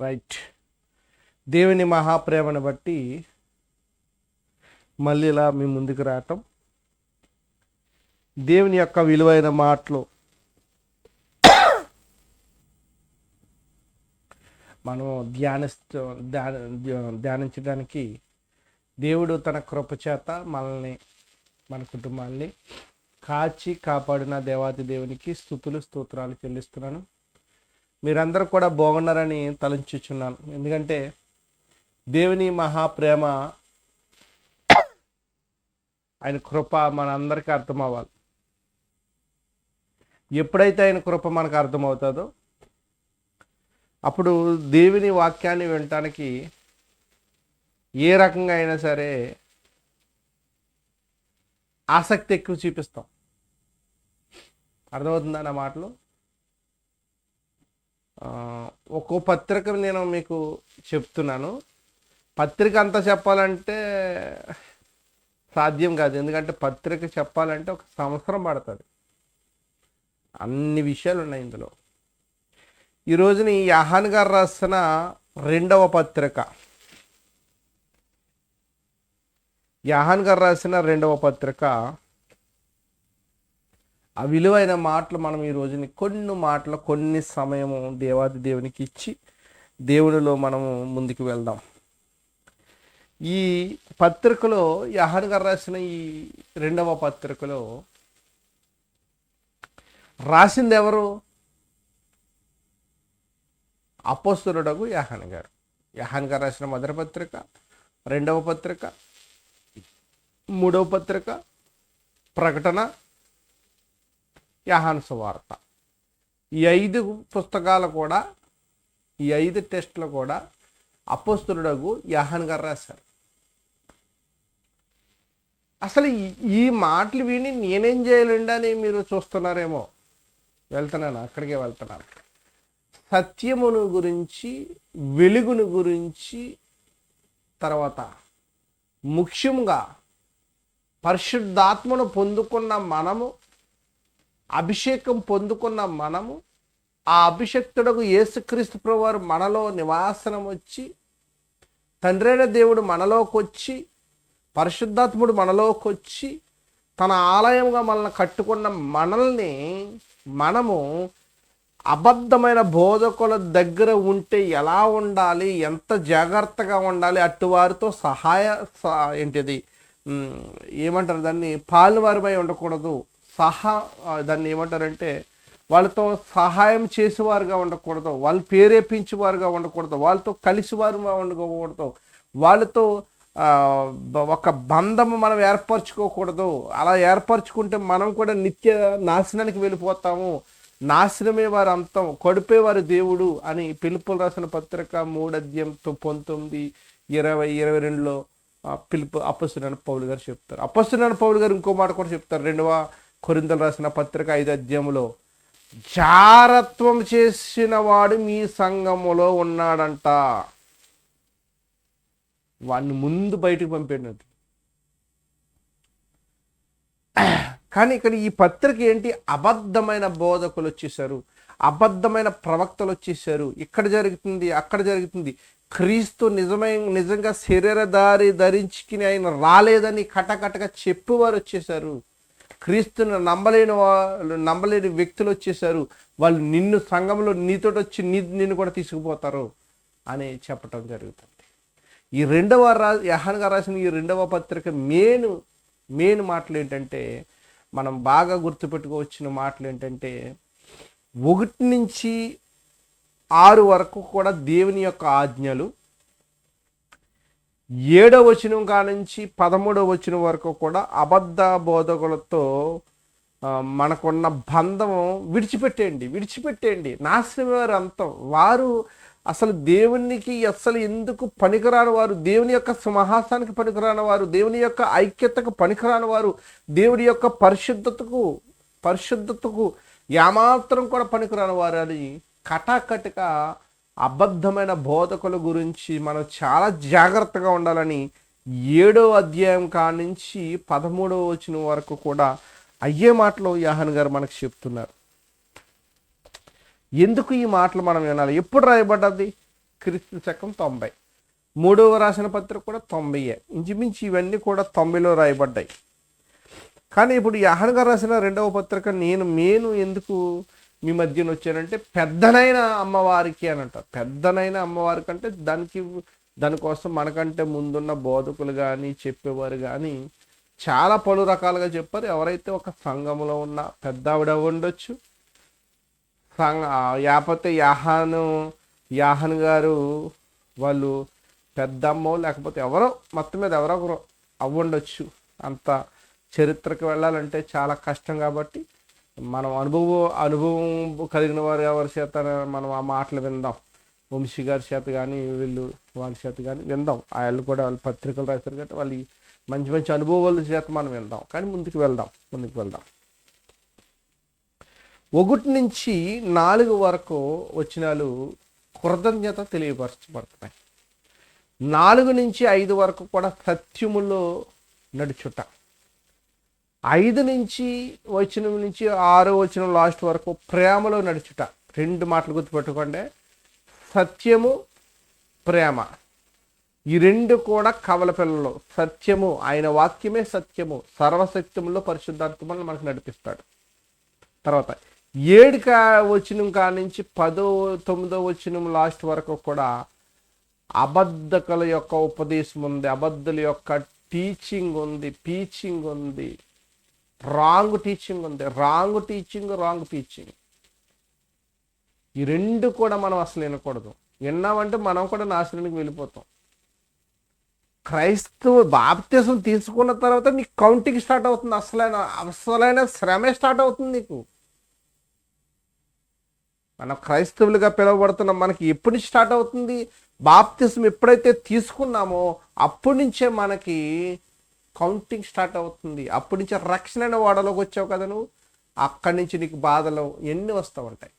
Right. దేవుని మహాప్రేమను బట్టి మళ్ళీ ఇలా మీ ముందుకు రావటం. దేవుని యొక్క విలువైన మాటలు మనం ధ్యానిస్తూ ధ్యానించడానికి దేవుడు తన కృప చేత మనల్ని మన కుటుంబాన్ని కాచి కాపాడిన దేవాతి దేవునికి స్థుతులు స్తోత్రాలు చెల్లిస్తున్నాను. మీరందరూ కూడా బాగున్నారని తలంచుచున్నాను. ఎందుకంటే దేవుని మహాప్రేమ ఆయన కృప మనందరికీ అర్థం అవ్వాలి ఎప్పుడైతే ఆయన కృప మనకు అర్థమవుతుందో అప్పుడు దేవుని వాక్యాన్ని వినటానికి ఏ రకంగా అయినా సరే ఆసక్తి ఎక్కువ చూపిస్తాం. అర్థమవుతుందా నా మాటలు? ఒక్కో పత్రిక నేను మీకు చెప్తున్నాను. పత్రిక అంతా చెప్పాలంటే సాధ్యం కాదు. ఎందుకంటే పత్రిక చెప్పాలంటే ఒక సంవత్సరం పడుతుంది. అన్ని విషయాలు ఉన్నాయి ఇందులో. ఈ రోజుని యహాన్ గారు రాసిన రెండవ పత్రిక. యహాన్ గారు రాసిన రెండవ పత్రిక ఆ విలువైన మాటలు మనం ఈ రోజుని కొన్ని మాటలు కొన్ని సమయము దేవాది దేవునికి ఇచ్చి దేవుడిలో మనము ముందుకు వెళ్దాం. ఈ పత్రికలో యహాన్ గారు రాసిన ఈ రెండవ పత్రికలో రాసింది ఎవరు? అపోస్తురుడగు యహాన్ గారు. యహాన్ గారు రాసిన మొదటి పత్రిక రెండవ పత్రిక మూడవ పత్రిక ప్రకటన యహాన్ సువార్త ఈ ఐదు పుస్తకాలు కూడా ఈ ఐదు టెస్టులు కూడా అపోస్తులుడగు యహాన్ గారు రాశారు. అసలు ఈ- ఈ మాటలు విని నేనేం చేయాలండి అని మీరు చూస్తున్నారేమో? వెళ్తున్నాను అక్కడికే వెళ్తున్నాను. సత్యమును గురించి వెలుగును గురించి తర్వాత ముఖ్యంగా పరిశుద్ధాత్మను పొందుకున్న మనము అభిషేకం పొందుకున్న మనము ఆ అభిషక్తుడకు యేసుక్రీస్తు ప్రభువారు మనలో నివాసనం వచ్చి తండ్రైన దేవుడు మనలోకి వచ్చి పరిశుద్ధాత్ముడు మనలోకి వచ్చి తన ఆలయంగా మనల్ని కట్టుకున్న మనల్ని మనము అబద్ధమైన బోధకుల దగ్గర ఉంటే ఎలా ఉండాలి ఎంత జాగ్రత్తగా ఉండాలి అట్టువారితో సహాయ ఏంటిది? ఏమంటారు దాన్ని? పాలువారిపై ఉండకూడదు. సహా దాన్ని ఏమంటారంటే వాళ్ళతో సహాయం చేసేవారుగా ఉండకూడదు వాళ్ళు ప్రేరేపించేవారుగా ఉండకూడదు వాళ్ళతో కలిసివారుగా ఉండకూడదు వాళ్ళతో ఒక బంధము మనం ఏర్పరచుకోకూడదు. అలా ఏర్పరచుకుంటే మనం కూడా నిత్య నాశనానికి వెళ్ళిపోతాము. నాశనమే వారు అంతం కొడిపే వారి దేవుడు అని పిలుపులు రాసిన పత్రిక మూడద్యంతో పంతొమ్మిది ఇరవై ఇరవై రెండులో పిలుపు అప్పస్తున్న పౌలు గారు చెప్తారు. అప్పస్తున్న పౌలు గారు ఇంకో మాట కూడా చెప్తారు. రెండవ కొరింతలు రాసిన పత్రిక ఐదు అధ్యాయంలో జారత్వం చేసిన వాడు మీ సంఘములో ఉన్నాడంట. వాడిని ముందు బయటకు పంపేటట్టు. కానీ ఇక్కడ ఈ పత్రిక ఏంటి? అబద్ధమైన బోధకులు వచ్చేసారు. అబద్ధమైన ప్రవక్తలు వచ్చేసారు. ఇక్కడ జరుగుతుంది అక్కడ జరుగుతుంది. క్రీస్తు నిజమైన నిజంగా శరీరధారి ధరించుకుని ఆయన రాలేదని కటకటగా చెప్పేవారు వచ్చేసారు. క్రీస్తుని నమ్మలేని వాళ్ళు నమ్మలేని వ్యక్తులు వచ్చేసారు. వాళ్ళు నిన్ను సంఘంలో నీతోటి వచ్చి నీ నిన్ను కూడా తీసుకుపోతారు అని చెప్పటం జరుగుతుంది. ఈ రెండవ రా యహాన్ రాసిన ఈ రెండవ పత్రిక మెయిన్ మెయిన్ మాటలు ఏంటంటే మనం బాగా గుర్తుపెట్టుకోవచ్చిన మాటలు ఏంటంటే ఒకటి నుంచి ఆరు వరకు కూడా దేవుని యొక్క ఆజ్ఞలు ఏడవ వచనం కానుంచి పదమూడవ వచనం వరకు కూడా అబద్ధ బోధకులతో మనకున్న బంధం విడిచిపెట్టేయండి విడిచిపెట్టేయండి. నాశనమే వారు అంతం. వారు అసలు దేవునికి అసలు ఎందుకు పనికిరాని వారు? దేవుని యొక్క సింహాసానికి పనికిరాని వారు? దేవుని యొక్క ఐక్యతకు పనికిరాని వారు? దేవుని యొక్క పరిశుద్ధతకు పరిశుద్ధతకు ఏమాత్రం కూడా పనికిరాని వారు అని కటాకటిగా అబద్ధమైన బోధకుల గురించి మనం చాలా జాగ్రత్తగా ఉండాలని ఏడో అధ్యాయం కానించి పదమూడవ వచ్చిన వరకు కూడా అయ్యే మాటలు యాహన్ గారు మనకు చెప్తున్నారు. ఎందుకు ఈ మాటలు మనం వినాలి? ఎప్పుడు రాయబడ్డది? క్రీస్తు శకం తొంభై. మూడవ రాసిన పత్రిక కూడా తొంభైయే. ఇంచుమించి ఇవన్నీ కూడా తొంభైలో రాయబడ్డాయి. కానీ ఇప్పుడు యహన్ గారు రాసిన రెండవ పత్రిక నేను మేను ఎందుకు మీ మధ్యన వచ్చానంటే పెద్దనైన అమ్మవారికి అని అంటారు. పెద్దనైన అమ్మవారికి అంటే దానికి దానికోసం మనకంటే ముందున్న బోధకులు కానీ చెప్పేవారు కానీ చాలా పలు రకాలుగా చెప్పారు. ఎవరైతే ఒక సంఘంలో ఉన్న పెద్ద ఆవిడ ఉండొచ్చు సంఘ లేకపోతే యాహాను యాహన్ గారు వాళ్ళు పెద్దమ్మో లేకపోతే ఎవరో మొత్తం మీద ఎవరో ఒకరు అవ్వండొచ్చు. అంత చరిత్రకు వెళ్ళాలంటే చాలా కష్టం కాబట్టి మనం అనుభవం అనుభవం కలిగిన వారు ఎవరి చేత మనం ఆ మాటలు విందాం. వంశీ గారి చేత కానీ వీళ్ళు వాళ్ళ చేత కానీ విందాం. వాళ్ళు కూడా వాళ్ళు పత్రికలు రాశారు కాబట్టి వాళ్ళు మంచి మంచి అనుభవాల చేత మనం విందాం. కానీ ముందుకు వెళ్దాం ముందుకు వెళ్దాం. ఒకటి నుంచి నాలుగు వరకు వచ్చినాలు కృతజ్ఞత తెలియపరచబడుతున్నాయి. నాలుగు నుంచి ఐదు వరకు కూడా సత్యములో నడుచుట. ఐదు నుంచి వచ్చిన నుంచి ఆరో వచనం లాస్ట్ వరకు ప్రేమలో నడుచుట. రెండు మాటలు గుర్తుపెట్టుకోండి. సత్యము ప్రేమ. ఈ రెండు కూడా కవల పిల్లలు. సత్యము ఆయన వాక్యమే సత్యము. సర్వసత్యములో పరిశుద్ధాత్మను మనకు నడిపిస్తాడు. తర్వాత ఏడు కా వచ్చిన కా నుంచి పదో తొమ్మిదో వచనం లాస్ట్ వరకు కూడా అబద్ధకుల యొక్క ఉపదేశం ఉంది. అబద్ధుల యొక్క టీచింగ్ ఉంది పీచింగ్ ఉంది. రాంగ్ టీచింగ్ ఉంది. రాంగ్ టీచింగ్ రాంగ్ టీచింగ్ ఈ రెండు కూడా మనం అసలు వినకూడదు. విన్నామంటే మనం కూడా నాశనానికి వెళ్ళిపోతాం. క్రైస్తవ బాప్త్యసం తీసుకున్న తర్వాత నీకు కౌంటింగ్ స్టార్ట్ అవుతుంది. అసలైన అసలైన శ్రమే స్టార్ట్ అవుతుంది నీకు. మనం క్రైస్తవులుగా పిలువబడుతున్నాం మనకి ఎప్పటి నుంచి స్టార్ట్ అవుతుంది? బాప్తిసం ఎప్పుడైతే తీసుకున్నామో అప్పటి నుంచే మనకి కౌంటింగ్ స్టార్ట్ అవుతుంది. అప్పటి నుంచి రక్షణ వాడలోకి వచ్చావు కదా నువ్వు? అక్కడి నుంచి నీకు బాధలు ఎన్ని వస్తూ ఉంటాయి?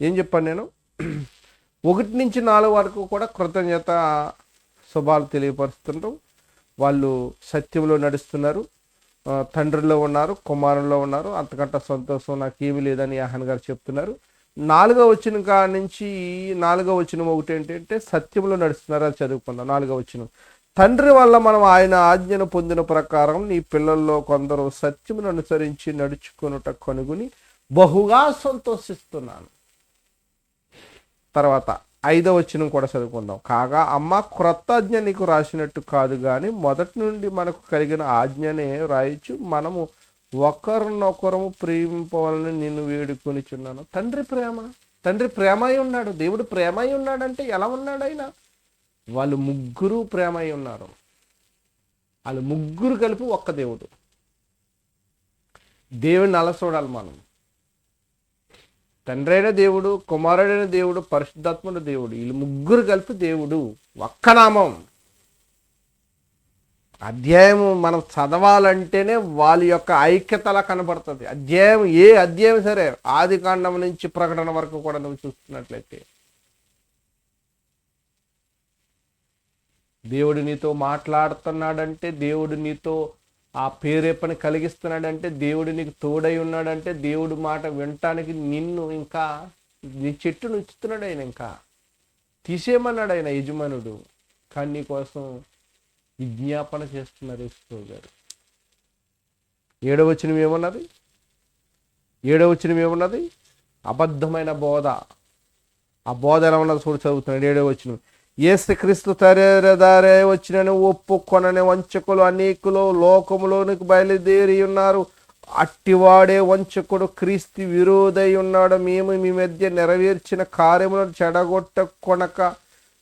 ఏం చెప్పాను నేను? ఒకటి నుంచి నాలుగు వరకు కూడా కృతజ్ఞత శుభాలు తెలియపరుస్తుంటాం వాళ్ళు సత్యంలో నడుస్తున్నారు. తండ్రిలో ఉన్నారు కుమారుల్లో ఉన్నారు. అంతకంటే సంతోషం నాకు లేదని యాహన్ గారు చెప్తున్నారు. నాలుగో వచ్చిన కా నుంచి నాలుగో వచ్చిన ఒకటి ఏంటంటే సత్యంలో నడుస్తున్నారు అది చదువుకుందాం. నాలుగో వచ్చిన తండ్రి వల్ల మనం ఆయన ఆజ్ఞను పొందిన ప్రకారం నీ పిల్లల్లో కొందరు సత్యమును అనుసరించి నడుచుకొనుట కనుగొని బహుగా సంతోషిస్తున్నాను. తర్వాత ఐదవ వచనం కూడా చదువుకుందాం. కాగా అమ్మ క్రొత్త ఆజ్ఞ నీకు రాసినట్టు కాదు కానీ మొదటి నుండి మనకు కలిగిన ఆజ్ఞనే రాయొచ్చు. మనము ఒకరినొకరము ప్రేమింపవాలని నిన్ను వేడుకొనిచున్నాను. తండ్రి ప్రేమ. తండ్రి ప్రేమ అయి ఉన్నాడు. దేవుడు ప్రేమ అయి ఉన్నాడంటే ఎలా ఉన్నాడు ఆయన వాళ్ళు ముగ్గురు ప్రేమ అయి ఉన్నారు. వాళ్ళు ముగ్గురు కలిపి ఒక్క దేవుడు. దేవుడిని అలా చూడాలి మనం. తండ్రైన దేవుడు కుమారుడైన దేవుడు పరిశుద్ధాత్ముడు దేవుడు వీళ్ళు ముగ్గురు కలిపి దేవుడు ఒక్క నామం. అధ్యాయం మనం చదవాలంటేనే వాళ్ళ యొక్క ఐక్యతలా కనబడుతుంది. అధ్యాయం ఏ అధ్యాయం సరే ఆది కాండం నుంచి ప్రకటన వరకు కూడా నువ్వు చూస్తున్నట్లయితే. దేవుడు నీతో మాట్లాడుతున్నాడంటే దేవుడు నీతో ఆ పేరేపని కలిగిస్తున్నాడంటే దేవుడు నీకు తోడై ఉన్నాడంటే దేవుడు మాట వినటానికి నిన్ను ఇంకా నీ చెట్టును ఉంచుతున్నాడు ఆయన ఇంకా. తీసేయమన్నాడు ఆయన యజమానుడు. కానీ నీకోసం విజ్ఞాపన చేస్తున్నారు యేసు గారు. ఏడవచనం ఏమన్నది? ఏడవచనం ఏమన్నది? అబద్ధమైన బోధ. ఆ బోధ ఎలా ఉన్నది చూడు చదువుతున్నాడు. ఏడవచనం ఏసు క్రీస్తు తరేదారే వచ్చినని ఒప్పుకొనని వంచకులు అనేకులు లోకములోనికి బయలుదేరి ఉన్నారు. అట్టివాడే వంచకుడు క్రీస్తు విరోధై ఉన్నాడు. మేము మీ మధ్య నెరవేర్చిన కార్యములను చెడగొట్ట కొనక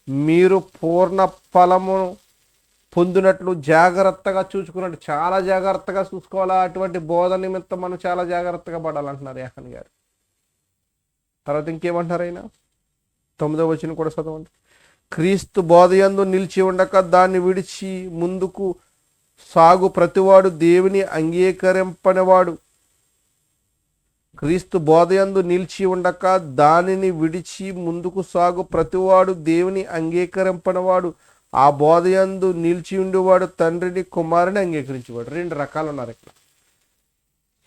మీరు పూర్ణ ఫలమును పొందినట్లు జాగ్రత్తగా చూసుకున్నట్టు చాలా జాగ్రత్తగా చూసుకోవాలా? అటువంటి బోధ నిమిత్తం మనం చాలా జాగ్రత్తగా పడాలంటున్నారు యాహన్ గారు. తర్వాత ఇంకేమంటారు ఆయన? తొమ్మిదో వచ్చిన కూడా చదవండి. క్రీస్తు బోధయందు నిలిచి ఉండక దాన్ని విడిచి ముందుకు సాగు ప్రతివాడు దేవుని అంగీకరింపనివాడు. క్రీస్తు బోధయందు నిలిచి ఉండక దానిని విడిచి ముందుకు సాగు ప్రతివాడు దేవుని అంగీకరింపనివాడు. ఆ బోధయందు నిలిచి ఉండేవాడు తండ్రిని కుమారుని అంగీకరించేవాడు. రెండు రకాలు ఉన్నారు ఇక్కడ.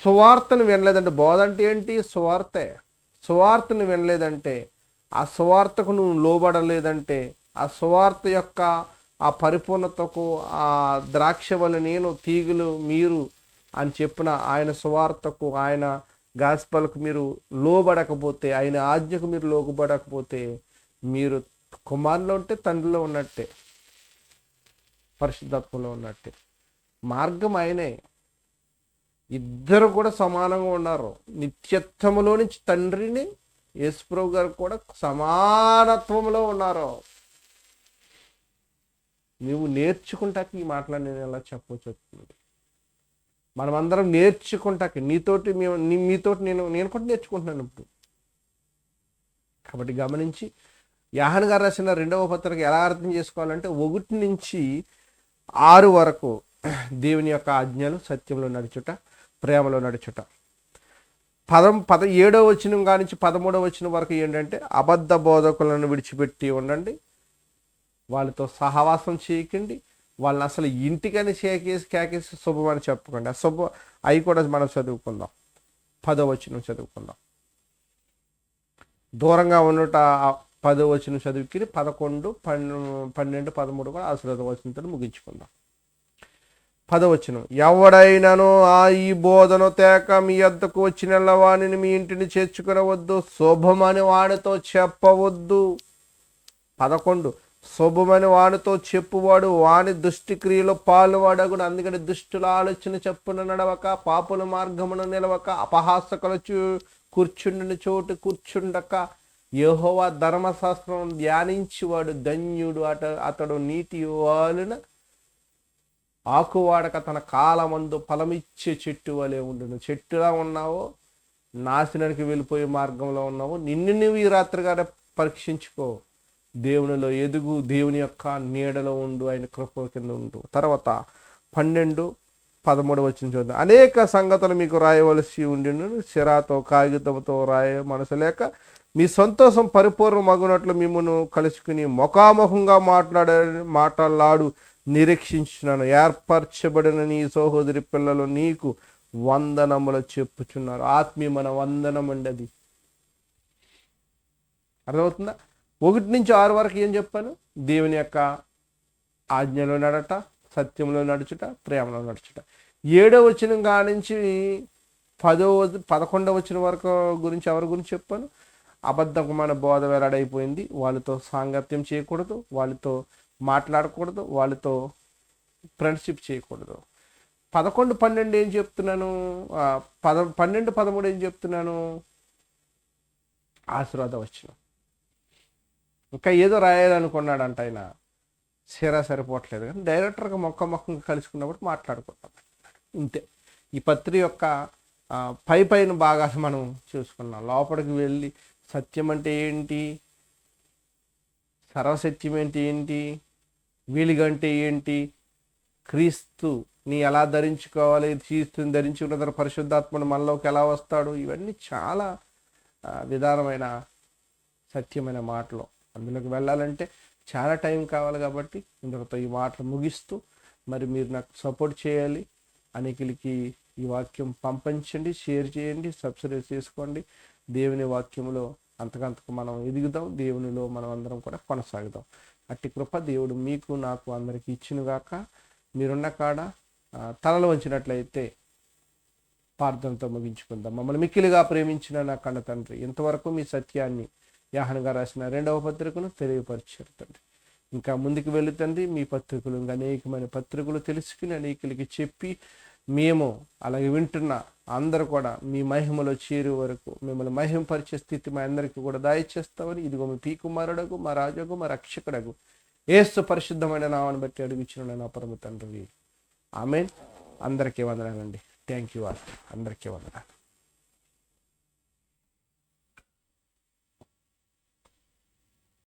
సువార్తను వినలేదంటే బోధ అంటే ఏంటి? సువార్తే. సువార్తను వినలేదంటే ఆ సువార్తకు నువ్వు లోబడలేదంటే ఆ సువార్త యొక్క ఆ పరిపూర్ణతకు ఆ ద్రాక్ష వల్ల నేను తీగులు మీరు అని చెప్పిన ఆయన సువార్తకు ఆయన గాస్పల్కు మీరు లోబడకపోతే ఆయన ఆజ్ఞకు మీరు లోబడకపోతే మీరు కుమారులో ఉంటే తండ్రిలో ఉన్నట్టే పరిశుద్ధత్వంలో ఉన్నట్టే. మార్గం ఆయనే. ఇద్దరు కూడా సమానంగా ఉన్నారు. నిత్యత్వములో నుంచి తండ్రిని యేసుప్రభు గారు కూడా సమానత్వంలో ఉన్నారు. నువ్వు నేర్చుకుంటాక ఈ మాటలు నేను ఎలా చెప్పవచ్చు వస్తుంది మనమందరం నేర్చుకుంటాక నీతోటి మేము మీతోటి నేను నేను కూడా నేర్చుకుంటున్నాను ఇప్పుడు. కాబట్టి గమనించి యాహన్ గారు రాసిన రెండవ పత్రిక ఎలా అర్థం చేసుకోవాలంటే ఒకటి నుంచి ఆరు వరకు దేవుని యొక్క ఆజ్ఞలు సత్యంలో నడుచుట ప్రేమలో నడుచుట. పదం పద ఏడవ వచనం కానించి పదమూడవ వచనం వరకు ఏంటంటే అబద్ధ బోధకులను విడిచిపెట్టి ఉండండి. వాళ్ళతో సహవాసం చేయకండి వాళ్ళని అసలు ఇంటికని చేకేసి కేకేసి శుభం అని చెప్పకండి. ఆ శుభ అవి కూడా మనం చదువుకుందాం. పదో వచనం చదువుకుందాం. దూరంగా ఉన్నట పదో వచనం చదువుకి పదకొండు పన్నెండు పన్నెండు పదమూడు కూడా ఆశీర్వాద వచనంతో ముగించుకుందాం. పదవచనం. ఎవడైనను ఆ ఈ బోధను తేక మీ వద్దకు వచ్చిన వాణిని మీ ఇంటిని చేర్చుకునవద్దు. శుభమని వాడితో చెప్పవద్దు. పదకొండు. శుభమని వాడితో చెప్పువాడు వాని దుష్టిక్రియలో పాలువాడగుడు అందుకని దుష్టుల ఆలోచన చెప్పున నడవక పాపుల మార్గమును నిలవక అపహాసకుల చూ కూర్చుండిన చోటు కూర్చుండక యహోవా ధర్మశాస్త్రం ధ్యానించి వాడు ధన్యుడు అట అతడు నీతి వాలున ఆకువాడక తన కాలమందు ఫలమిచ్చే చెట్టు వలె ఉండును. చెట్టులా ఉన్నావో నాశనానికి వెళ్ళిపోయే మార్గంలో ఉన్నావు నిన్ను నువ్వు ఈ రాత్రిగానే పరీక్షించుకో. దేవునిలో ఎదుగు దేవుని యొక్క నీడలో ఉండు ఆయన కృప కింద ఉండు. తర్వాత పన్నెండు పదమూడు వచ్చిన చూద్దాం. అనేక సంగతులు మీకు రాయవలసి ఉండిను. సిరాతో కాగితంతో రాయ మనసు లేక మీ సంతోషం పరిపూర్ణ మగునట్లు మిమ్మల్ని కలుసుకుని ముఖాముఖంగా మాట్లాడే మాట్లాడు నిరీక్షించున్నాను ఏర్పరచబడిన నీ సహోదరి పిల్లలు నీకు వందనములు చెప్పుచున్నారు. ఆత్మీయమైన వందనం అండి అది అర్థమవుతుందా? ఒకటి నుంచి ఆరు వరకు ఏం చెప్పాను? దేవుని యొక్క ఆజ్ఞలో నడట సత్యంలో నడుచుట ప్రేమలో నడుచుట. ఏడో వచ్చిన కానించి పదో పదకొండవ వచ్చిన వరకు గురించి ఎవరి గురించి చెప్పాను? అబద్ధకమైన బోధ వెల్లడైపోయింది వాళ్ళతో సాంగత్యం చేయకూడదు. వాళ్ళతో మాట్లాడకూడదు వాళ్ళతో ఫ్రెండ్షిప్ చేయకూడదు. పదకొండు పన్నెండు ఏం చెప్తున్నాను? పద పన్నెండు పదమూడు ఏం చెప్తున్నాను? ఆశీర్వాదం వచ్చిన ఇంకా ఏదో రాయాలనుకున్నాడంట ఆయన. సిరా సరిపోవట్లేదు కానీ డైరెక్టర్గా మొక్క మొక్కగా కలుసుకున్నప్పుడు మాట్లాడుకుంటాం. ఇంతే ఈ పత్రి యొక్క పై పైన భాగాలు మనం చూసుకున్నాం. లోపలికి వెళ్ళి సత్యం అంటే ఏంటి? సర్వసత్యం అంటే ఏంటి? వీలుగంటే ఏంటి? క్రీస్తు నీ ఎలా ధరించుకోవాలి? క్రీస్తుని ధరించుకున్న తర్వాత పరిశుద్ధాత్మను మనలోకి ఎలా వస్తాడు? ఇవన్నీ చాలా విధానమైన సత్యమైన మాటలు. అందులోకి వెళ్ళాలంటే చాలా టైం కావాలి కాబట్టి ఇందులో ఈ మాటలు ముగిస్తూ మరి మీరు నాకు సపోర్ట్ చేయాలి. అనేకులకి ఈ వాక్యం పంపించండి షేర్ చేయండి సబ్స్క్రైబ్ చేసుకోండి. దేవుని వాక్యంలో అంతకంతకు మనం ఎదుగుదాం. దేవునిలో మనం అందరం కూడా కొనసాగుదాం. అట్టి కృప దేవుడు మీకు నాకు అందరికి ఇచ్చినగాక మీరున్న కాడ తలలు వంచినట్లయితే ప్రార్థనతో ముగించుకుందాం. మమ్మల్ని మిక్కిలిగా ప్రేమించిన నా కన్న తండ్రి ఇంతవరకు మీ సత్యాన్ని యాహనగా రాసిన రెండవ పత్రికను తెలియపరిచారు తండ్రి. ఇంకా ముందుకు వెళుతండి మీ పత్రికలు ఇంకా అనేకమైన పత్రికలు తెలుసుకుని అనేకులకి చెప్పి మేము అలాగే వింటున్న అందరూ కూడా మీ మహిమలో చేరే వరకు మిమ్మల్ని మహిమపరిచే స్థితి మా అందరికీ కూడా దాయిచేస్తామని ఇదిగో మీ పీ కుమారుడకు మా రాజుకు మా రక్షకుడకు ఏసు పరిశుద్ధమైన నామని బట్టి అడుగుచిన నా పరమ తండ్రి. ఆమెన్. అందరికీ వందనాలండి. థ్యాంక్ యూ అందరికీ వందనాలు.